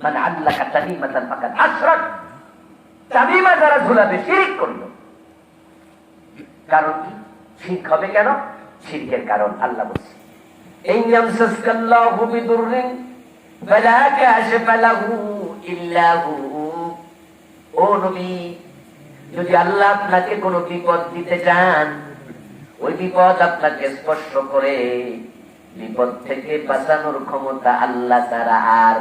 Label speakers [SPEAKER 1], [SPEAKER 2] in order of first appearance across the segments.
[SPEAKER 1] মানে আল্লাহ যারা ঝুলাবে কারণ কি? হবে কেন? কারণ আল্লাহ বলছে যদি আল্লাহ আপনাকে কোন বিপদ দিতে চান, ওই বিপদ আপনাকে স্পর্শ করে বিপদ থেকে বাঁচানোর ক্ষমতা আল্লাহ ছাড়া আর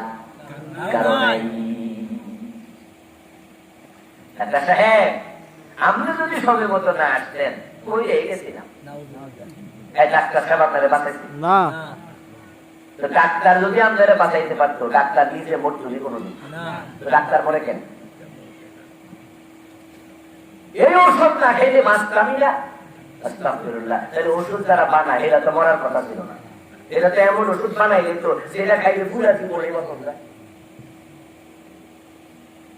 [SPEAKER 1] সাহেব আপনি যদি সময় মতো না আসতেন ওই গেছিলাম। ডাক্তার সাহেব আপনারা বাঁচাইছে।
[SPEAKER 2] না।
[SPEAKER 1] ডাক্তার যদি আমাদের বাঁচাইতে পারতো ডাক্তার নিজে মরতুলি কোনোদিন ডাক্তার মরে কেন? এই ওষুধ না খেলে মাছ কামিলা তাহলে ওষুধ যারা বানায় এরা তো মরার কথা ছিল না। এরা তো এমন ওষুধ বানাই দিত যেটা খাইলে মতন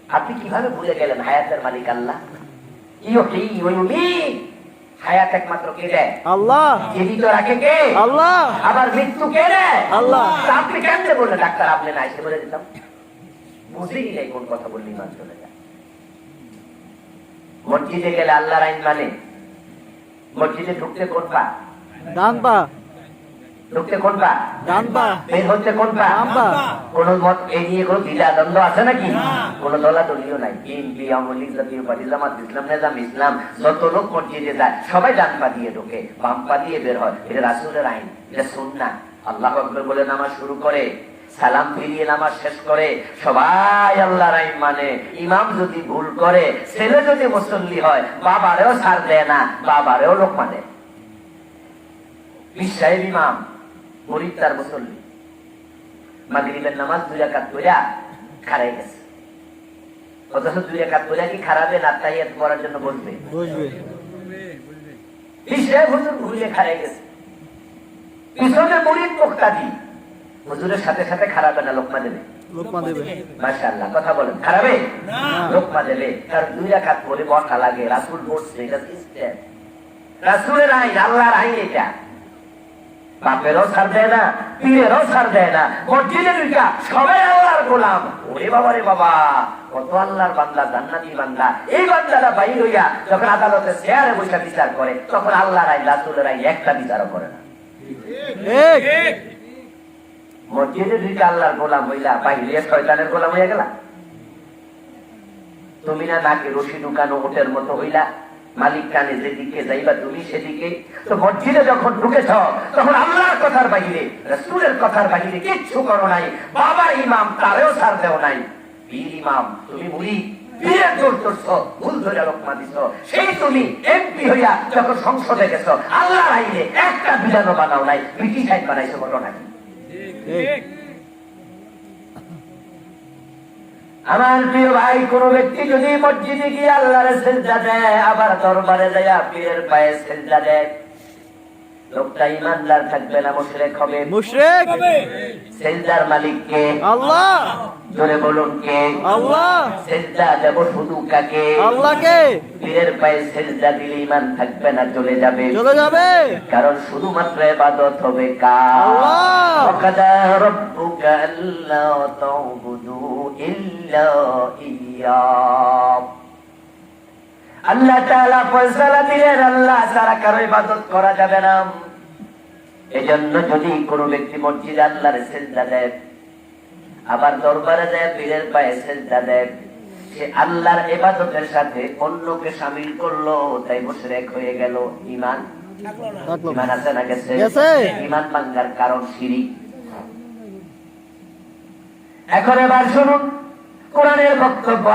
[SPEAKER 1] আপনি কীভাবে ভুলে গেলেন হায়াতের মালিক আল্লাহ? হায়াত একমাত্র কে দেয়?
[SPEAKER 2] আল্লাহ।
[SPEAKER 1] জীবিত রাখে কে?
[SPEAKER 2] আল্লাহ।
[SPEAKER 1] আবার মৃত্যু কে দেয়?
[SPEAKER 2] আল্লাহ।
[SPEAKER 1] আপনি কেমনে বললেন? ডাক্তার আপনি না এসে বলে দিতাম। বুঝেই নাই কোন কথা বললি চলে যায় মসজিদে গেলে আল্লাহর আইন মানে? মসজিদে ঢুকতে কোন পা?
[SPEAKER 2] ডান পা।
[SPEAKER 1] ঢুকতে কোন পা বের হচ্ছে কোন পা কোন মত এই নিয়ে কোন দ্বিধা দ্বন্দ্ব আছে নাকি? কোন দলাদলিও নাই। বিএনপি আওয়ামী লীগ জাতীয় পার্টি জামাত ইসলাম নেজাম ইসলাম যত লোক মসজিদে যায় সবাই ডান পা দিয়ে ঢোকে বাম পা দিয়ে বের হয়। এটা রাসূলের আইন এটা সুন্না আল্লাহ আকবার বলে নামাজ শুরু করে সালাম ফিরিয়ে নামাজ শেষ করে সবাই আল্লাহর আইন মানে। ইমাম যদি ভুল করে ছেলে যদি মুসল্লি হয় বাবারেও ছাড় দেয় না বাবারেও লোক মানে। বিশ্বাহেব ইমাম। গরিব তার মুসল্লি মাগরিবের নামাজ দুই রাকাত পড়া খারাই গেছে। অথচ দুই রাকাত পড়া কি খারাপে না তাহিয়াত পড়ার জন্য বসবে?
[SPEAKER 2] বুঝবে
[SPEAKER 1] বিশ্বাহেব হুজুর ভুলে খারাই গেছে। পিছনে মুরিদ মুক্তাদি হুজুরের সাথে সাথে খারাপে না লোকমা দেবে।
[SPEAKER 2] লোকমা দেবে।
[SPEAKER 1] মাশাআল্লাহ কথা বলেন খারাপে লোকমা দেবে। কারণ দুই রাকাত পড়ে বসা লাগে রাসূল বসছে এটা সিস্টেম রাসূলের আইন আল্লাহর আইন এটা। বাপেরও ছাড় দেয় না পীরেরও ছাড় দেয় না মসজিদে ঢুকা সবাই আল্লাহর গোলাম। ওরে বাবা রে বাবা কত আল্লাহর বান্দা জান্নাতি বান্দা। এই বান্দারা বাইর হইয়া যখন আদালতে চেয়ারে বসে বিচার করে তখন আল্লাহর রাসূলের একটা বিচারও করে না। মসজিদে আল্লাহর গোলাম হইলা বাইরে শয়তানের গোলাম হইয়া গেলা। তুমি না নাকি রশি ঢুকানো ওটের মতো হইলা? মালিক কানে যেদিকে যাইবা তুমি সেদিকে। তো মসজিদে যখন ঢুকেছ, তখন আল্লাহর কথার বাহিরে, রসুলের কথার বাহিরে কিচ্ছু করো নাই। বাবার ইমাম তারেও ছাড় দেও নাই। বীর ইমাম, তুমি মুড়ি একটা বিধানও বানাও নাই, ব্রিটিশ আইন বানাইছো নাকি?
[SPEAKER 2] ঠিক।
[SPEAKER 1] আমার প্রিয় ভাই কোন ব্যক্তি যদি মসজিদে গিয়ে আল্লাহর সেজদা দেয় আবার দরবারে যায় পীরের পায়ে সেজদা দেয় লোকটা ইমানদার থাকবে না মুশরিক হবে।
[SPEAKER 2] মুশরিক
[SPEAKER 1] সেজদার মালিক কে?
[SPEAKER 2] আল্লাহ।
[SPEAKER 1] জোরে বলুন কে?
[SPEAKER 2] আল্লাহ।
[SPEAKER 1] সেজদা দেব শুধু কাকে?
[SPEAKER 2] আল্লাহকে
[SPEAKER 1] পীরের পায়ে সেজদা দিলে ইমান থাকবে না চলে যাবে।
[SPEAKER 2] চলে যাবে।
[SPEAKER 1] কারণ শুধুমাত্র ইবাদত হবে কার
[SPEAKER 2] আল্লাহ।
[SPEAKER 1] ওয়াকাদা রাব্বুকা আল্লা তা'বুদু ইল্লা আল্লাহ তাআলা ফয়সালা দিলেন আল্লাহ ছাড়া কারও ইবাদত করা যাবে না। এজন্য যদি কোনো ব্যক্তি মসজিদে আল্লাহর সেজদা দেয় আবার দরবারে যায় পীরের পায়ে সেজদা দেয় সে আল্লাহর ইবাদতের সাথে অন্যকে শামিল করল তাই মুশরিক হয়ে গেল। ঈমান
[SPEAKER 2] থাকল
[SPEAKER 1] ইমান আছে না গেছে। ইমান ভাঙ্গার কারণ শিরিক। এখন এবার শুনুন। কোরআনের বক্তব্য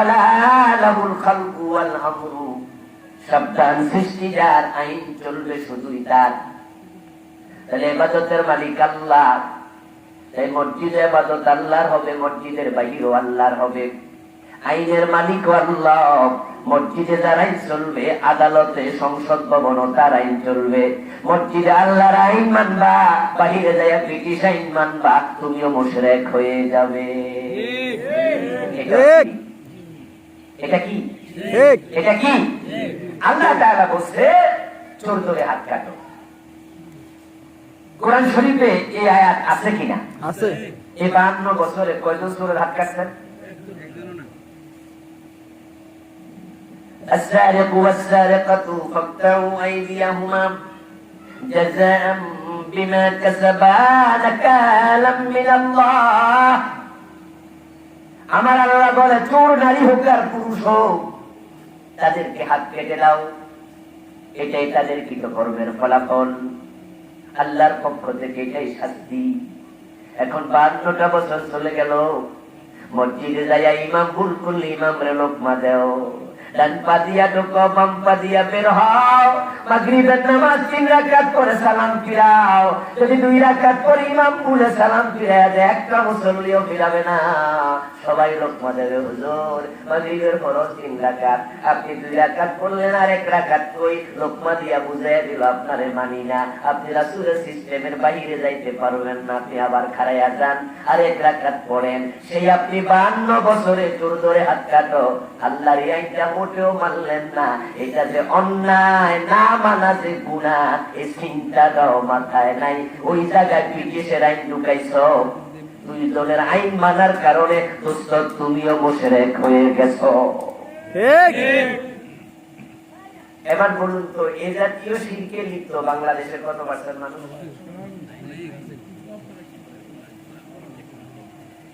[SPEAKER 1] সাবধান, সৃষ্টি যার, আইন চলবে শুধুই তার। তাহলে ইবাদতের মালিক আল্লাহ। তাই মসজিদে ইবাদত আল্লাহর হবে, মসজিদের বাহিরও আল্লাহর হবে। আইনের মালিক আল্লাহ। মসজিদে যার আইন চলবে, আদালতে, সংসদ ভবন তার আইন চলবে। মসজিদে আল্লাহর আইন মানবা, বাহিরে যায় ব্রিটিশ আইন মানবা, তুমিও মুশরেক হয়ে যাবে।
[SPEAKER 2] ঠিক।
[SPEAKER 1] কি? এটা কি
[SPEAKER 2] ঠিক
[SPEAKER 1] এটা কি আল্লাহ তাআলা বলছে চোর ধরে হাত কাটো কোরআন শরীফে এই আয়াত আছে কিনা
[SPEAKER 2] আছে
[SPEAKER 1] এই বাহান্ন বছরে কয়জন চোরের হাত কাটছেন السارق والسارقة فاقطعوا أيديهما جزاء بما كسبا نكالا من الله আমার আল্লাহ বলে চোর নারী হোক আর পুরুষ হোক, তাদেরকে হাত কেটে দাও এটাই তাদের কৃতকর্মের ফলাফল। আল্লাহর পক্ষ থেকে এটাই শাস্তি। এখন বান্নটা বছর চলে গেল। মসজিদে যাইয়া ইমাম ভুল করলে লোকমা দেও। দিয়া ঢোকো দিয়া বের হও। নামাজ তিন করে সালাম ফিরাও। যদি দুই রাকাত করে ইমাম ভুলে সালাম ফিরায় দেয়, একটা মুসল্লিও ফিরাবে না। সবাই লোকমা দেবে হুজুর। মাগরিবের ফরজ তিন রাকাত। আপনি দুই রাকাত পড়লেন আর এক রাকাত কই লোকমা দিয়া বুঝাইয়া দিল, আপনারে মানি না। আপনি রাসূলের সিস্টেমের বাইরে যাইতে পারবেন না। আপনি আবার খাড়াইয়া যান। আর এক রাকাত পড়েন। সেই আপনি বান্ন বছরে চোর ধরে হাত কাটো। আল্লাহর আইনটা মোটেও মানলেন না। এটা যে অন্যায় না মানা যে গুণা এই চিন্তাটাও মাথায় নাই। ওই জায়গায় কিসের আইন ঢুকাইছো। দুই দলের আইন মানার কারণে দোস্ত তুমিও মোশেরেক হয়ে গেছো। এবার বলুন তো এ জাতীয় শিল্পে লিপ্ত বাংলাদেশের কত পার্সেন্ট মানুষ?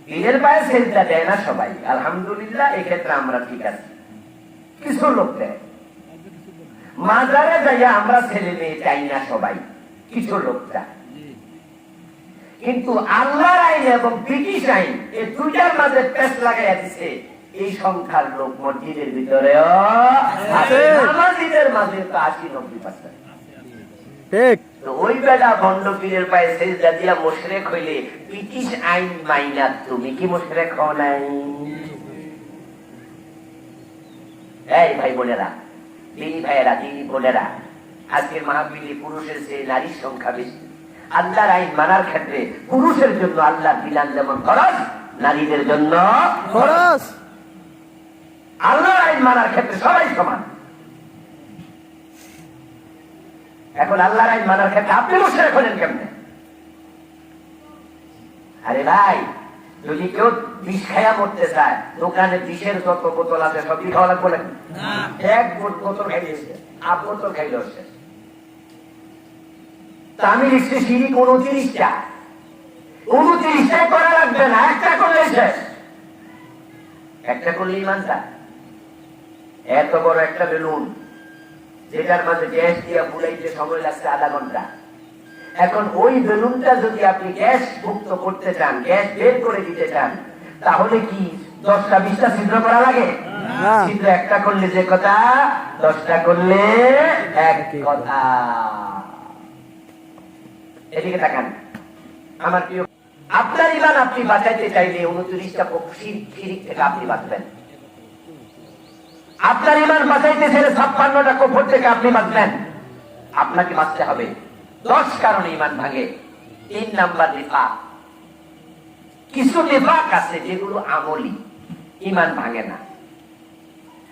[SPEAKER 1] পীরের পায়ে সেজদা দেয় না সবাই। আলহামদুলিল্লাহ এক্ষেত্রে আমরা ঠিক আছি। কিছু লোক দেয়। মাজারে যাইয়া আমরা ছেলে মেয়ে চাই না সবাই। কিছু লোক চায়। কিন্তু আল্লাহর আইন এবং ব্রিটিশ আইন এই দুটার মাঝে পেশ লাগাইয়া দিছে। এই সংখ্যার লোক মসজিদের ভিতরেও আছে নামাজিদের মাঝে তো আশি নব্বই পার্সেন্ট।
[SPEAKER 2] ঠিক।
[SPEAKER 1] ওই বেলা ভণ্ড পীরের পায়ে সেজদা দিয়া মোশরেক হইলে ব্রিটিশ আইন মাইনা তুমি কি মোশরেক হও নাই? এই ভাই বোনেরা দিনী ভাইয়েরা দিনী বোনেরা আজকের মাহফিলে পুরুষের চেয়ে নারীর সংখ্যা বেশি। আল্লাহর আইন মানার ক্ষেত্রে পুরুষের জন্য আল্লাহর বিধান যেমন খরচ নারীদের জন্য
[SPEAKER 2] খরচ
[SPEAKER 1] আল্লাহর আইন মানার ক্ষেত্রে সবাই সমান। এখন আল্লাহর আইন মানার ক্ষেত্রে আপনি বসে হলেন কেমনে? আরে ভাই যদি কেউ বিষ খাইয়া মরতে চায় দোকানে বিষের যত বোতল আছে সব খাওয়া লাগবে নাকি? এক বোত- বোতল খাইয়েছে আপ বোতল খাইলে হচ্ছে আমি লিখছি সিঁড়ি উনত্রিশটা। উনত্রিশটাই করা লাগবে না একটা করলে শেষ। একটা করলেই মানতা এত বড় একটা বেলুন যেটার মাঝে গ্যাস দিয়ে বুলাইতে সময় লাগছে আধা ঘণ্টা। এখন ওই বেলুনটা যদি আপনি গ্যাস মুক্ত করতে চান গ্যাস বের করে দিতে চান তাহলে কি দশটা বিশটা ছিদ্র করা লাগে। ছিদ্র একটা করলে যে কথা দশটা করলে এক কথা। এদিকে তাকান। আমার প্রিয়, আপনার ইমান আপনি বাঁচাইতে চাইলে উনত্রিশটা শিরিক থেকে আপনি বাঁচবেন। আপনার ইমান বাঁচাইতে চাইলে ছাপ্পান্নটা কফর থেকে আপনি বাঁচবেন। আপনাকে বাঁচতে হবে। দশ কারণে ইমান ভাঙে। তিন নাম্বার নিফাক। কিছু নিফাক আছে যেগুলো আমলি। ইমান ভাঙে না।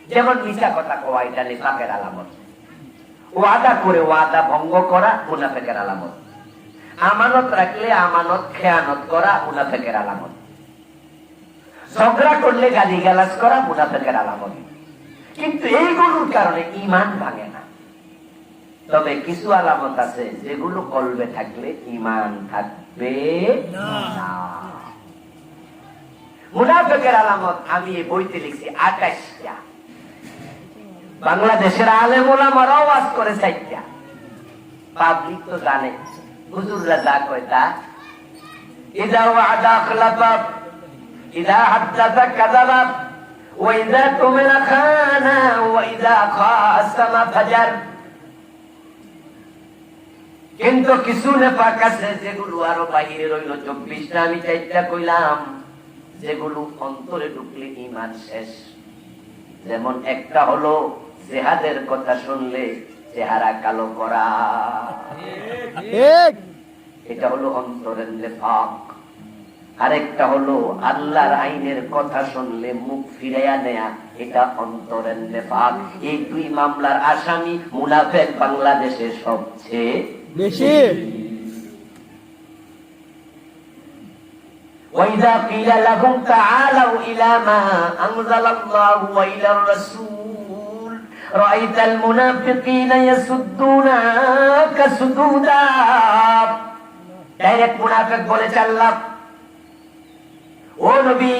[SPEAKER 1] যেমন মিশা কথা কোয়া এটা নিফাকের আলামত। ওয়াদা করে ওয়াদা ভঙ্গ করা মুনাফেকের আলামত। আমানত রাখলে আমানত খেয়ানত করা মুনাফেকের আলামত। ঝগড়া করলে গালি গালাজ করা মুনাফেকের আলামত। কিন্তু এইগুলোর কারণে ইমান ভাঙে না। তবে কিছু আলামত আছে যেগুলো কলবে থাকলে ইমান থাকবে মুনাফেকের আলামত, আমি এই বইতে লিখছি আঠাশটা বাংলাদেশের আলেম ওলামারাও ওয়াজ করে চাইটা পাবলিক তো জানে। কিন্তু কিছু নেপাক আছে, যেগুলো আরও বাহিরে রইল, চব্বিশটা আমি চাইটা কইলাম, যেগুলো অন্তরে ঢুকলে ইমান শেষ। যেমন একটা হলো জেহাদের কথা শুনলে চেহারা কালো করা। এটা হলো অন্তরের লেফাক আরেকটা হলো আল্লাহর আইনের কথা শুনলে মুখ ফিরাইয়া নেয়া। এটা অন্তরের লেফাক এই দুই মামলার আসামি মুনাফেক বাংলাদেশে সবচেয়ে
[SPEAKER 2] বেশি।
[SPEAKER 1] وإذا قيل لهم تعالوا إلى ما أنزل الله وإلى الرسول رأيت المنافقين يسدونك سدودا ডাইরেক্ট মুনাফিক বলেছে আল্লাহ ও নবী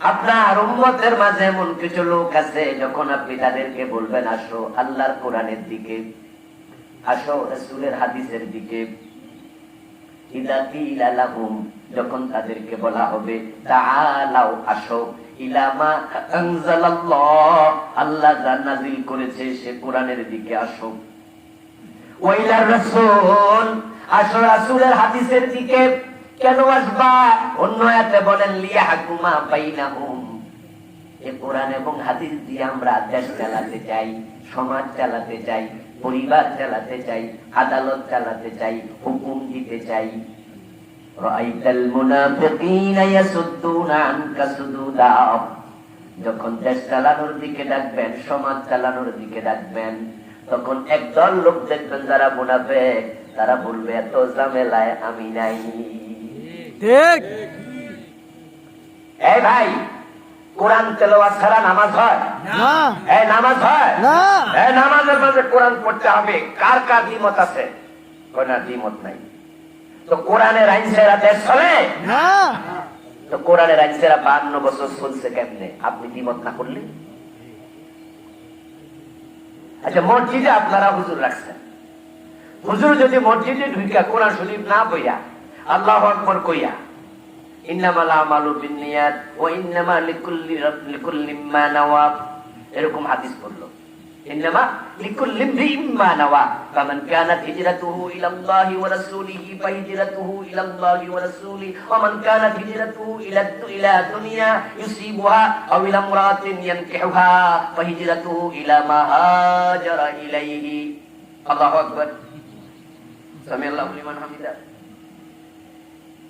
[SPEAKER 1] আপনার উম্মতের মাঝে এমন কিছু লোক আছে যখন আপনি তাদেরকে বলবেন আসো আল্লাহর কোরআনের দিকে আসো রসুলের হাদিসের দিকে ইদা কিলা লাহুম যখন তাদেরকে বলা হবে আসো ইলামা আনজালাল্লাহ। আল্লাহ যা করেছে, সে কোরআনের দিকে আসো। রাসূল, আসো রাসূলের হাদিসের দিকে। কেন আসবা? অন্য আয়াতে বলেন, লিয়াহকুমা বাইনাহুম। এ কোরআন এবং হাদিস দিয়ে আমরা দেশ চালাতে চাই, সমাজ চালাতে চাই, পরিবার চালাতে চাই, আদালত চালাতে চাই, হুকুম দিতে চাই। রাআইতাল মুনাফিকিনা ইয়াসুদ্দুনা আনকা সুদুদা। যখন দেশ চালানোর দিকে ডাকবেন সমাজ চালানোর দিকে ডাকবেন তখন একদল লোক দেখবেন যারা মুনাফেক তারা বলবে এত ঝামেলায় আমি নাই।
[SPEAKER 2] ঠিক।
[SPEAKER 1] এই ভাই কোরআন তেলাওয়াত ছাড়া নামাজ হয়?
[SPEAKER 2] না।
[SPEAKER 1] এই নামাজ হয়?
[SPEAKER 2] না।
[SPEAKER 1] এই নামাজের মাঝে কোরআন পড়তে হবে। কার কার দ্বিমত আছে? কোন দ্বিমত নাই। তো কোরআনের আইন সেরা দেশ চলে?
[SPEAKER 2] না।
[SPEAKER 1] তো কোরআনের আইন সেরা বান্ন বছর চলছে কেমনে? আপনি দ্বিমত না করলে আচ্ছা মসজিদে আপনারা হুজুর রাখছেন। হুজুর যদি মসজিদে ঢুইকা কোরআন শরীফ না বইয়া আল্লাহ আকবর কইয়া ইন্নামাল আমালু বিন্নিয়াত ওয়া ইন্নামা লিকুল্লি রাব- লিকুল্লি মা নাওয়া এরকম হাদিস পড়ল লিকুল্লি ইমরিইম মা নাওয়া ফামান কানাত হিজরাতুহু ইলা আল্লাহি ওয়া রাসূলিহি ফাহিজরাতুহু ইলা আল্লাহি ওয়া রাসূলিহি ওয়া মান কানাত হিজরাতুহু ইলা ইলা দুনিয়া ইউসিবুহা আও ইলা ইমরাতিন ইয়ানকিহুহা ফাহিজরাতুহু ইলা মা হাজারা ইলাইহি আল্লাহু আকবার সামি আল্লাহু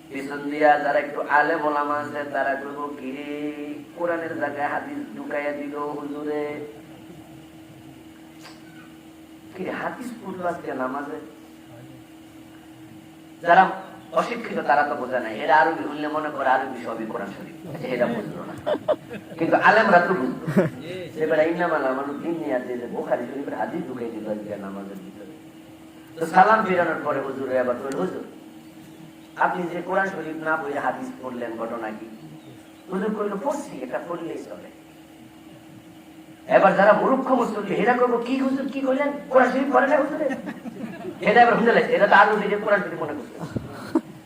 [SPEAKER 1] পিছন দিয়া যারা একটু আলে মোলামা আছে, তারা করব কি কোরআনের জায়গায় হাদিস ঢুকাইয়া দিল হুজুরে। হাদিস পড়ল আজকে নামাজে? যারা অশিক্ষিত, তারা তো বোঝে না। এরা আরবি মনে করে আরবি সবই কোরআন শরীফ। আচ্ছা এরা বুঝলো না। কিন্তু আলেমরা তো বুঝলো। এবার দিন নিয়ে আছে যে বোখারি শরীফের হাদিস ঢুকাই দিল আজকে নামাজের ভিতরে। তো সালাম ফিরানোর পরে হুজুরে আবার কইল হুজুর, আপনি যে কোরআন শরীফ না বইলে হাদিস পড়লেন, ঘটনা কি? হুজুর কইল, পড়ছি, এটা পড়লেই চলে। এবার যারা মূর্খ মুসলিম হেরা করব, কি হুজুর কি কইলেন কোরআন শরীফ পড়ে না হুজুরে এবার শুনে লাগছে, এটা তো আলু দিয়ে কোরআন শরীফ মনে করছে।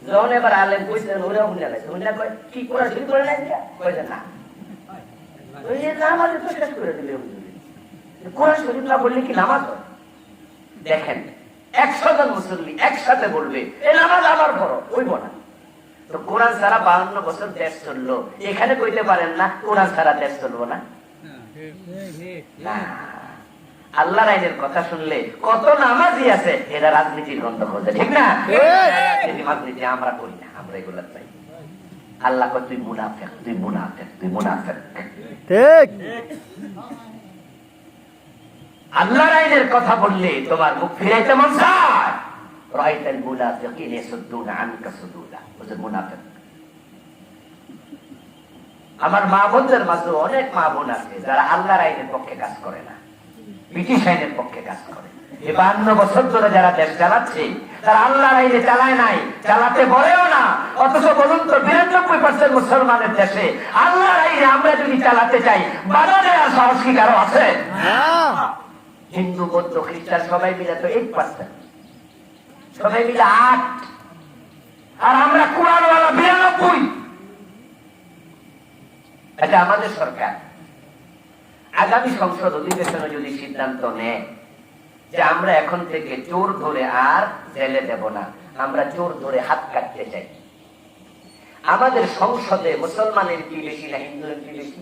[SPEAKER 1] যখন এবার আলেম কইছেন ওরা শুনে লাগছে শুনে কয়, কি, কোরআন শরীফ পড়ে না। না করে হুজুরে কোরআন দেখেন একসাথে নামাজ আমার ছাড়া বাহান্ন বছর দেশ চলল এখানে কইতে পারেন না, কোরআন ছাড়া দেশ চলবো না। না। আল্লাহর আইনের কথা শুনলে কত নামাজি আছে? এরা রাজনীতির গন্ধ খোঁজে ঠিক না? রাজনীতি আমরা করি না আমরা এগুলো চাই। আল্লাহ কয় তুই মুনাফেক তুই মুনাফেক তুই মুনাফেক।
[SPEAKER 2] ঠিক।
[SPEAKER 1] আল্লাহর আইনের কথা বললে তোমার মুখ ফিরাইতে মন চায়। রাইতাল মুনাফিকিন ইয়াসুদ্দুনা আনকা সুদুদা। ওদের মুনাফিক। আমার মা বোনদের মাঝে অনেক মা বোন আছে যারা আল্লাহর আইনের পক্ষে কাজ করে না, ব্রিটিশ আইনের পক্ষে কাজ করে। এই বান্ন বছর ধরে যারা দেশ চালাচ্ছে, তারা আল্লাহর আইনে চালায় নাই, চালাতে বলেও না। অথচ বলুন তো, বিরানব্বই পার্সেন্ট মুসলমানের দেশে আল্লাহর আইনে আমরা যদি চালাতে চাই বাধা দেওয়ার সাহস কি কারও আছে? হিন্দু, বৌদ্ধ, খ্রিস্টান সবাই মিলে তো এইট পার্সেন্ট। সবাই মিলে আট। আর আমরা কোরআনওয়ালা বিরানব্বই। এটা আমাদের সরকার। আগামী সংসদ অধিবেশনে যদি সিদ্ধান্ত নেয় যে আমরা এখন থেকে চোর ধরে আর জেলে দেব না আমরা চোর ধরে হাত কাটতে চাই। আমাদের সংসদে মুসলমানের কি বেশি না হিন্দু কি বেশি?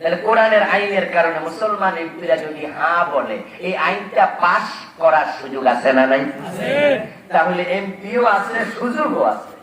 [SPEAKER 1] তাহলে কোরআনের আইনের কারণে মুসলমান এমপিরা যদি হা বলে এই আইনটা পাশ করার সুযোগ আছে না নাই? তাহলে এমপিও আছে সুযোগও আছে।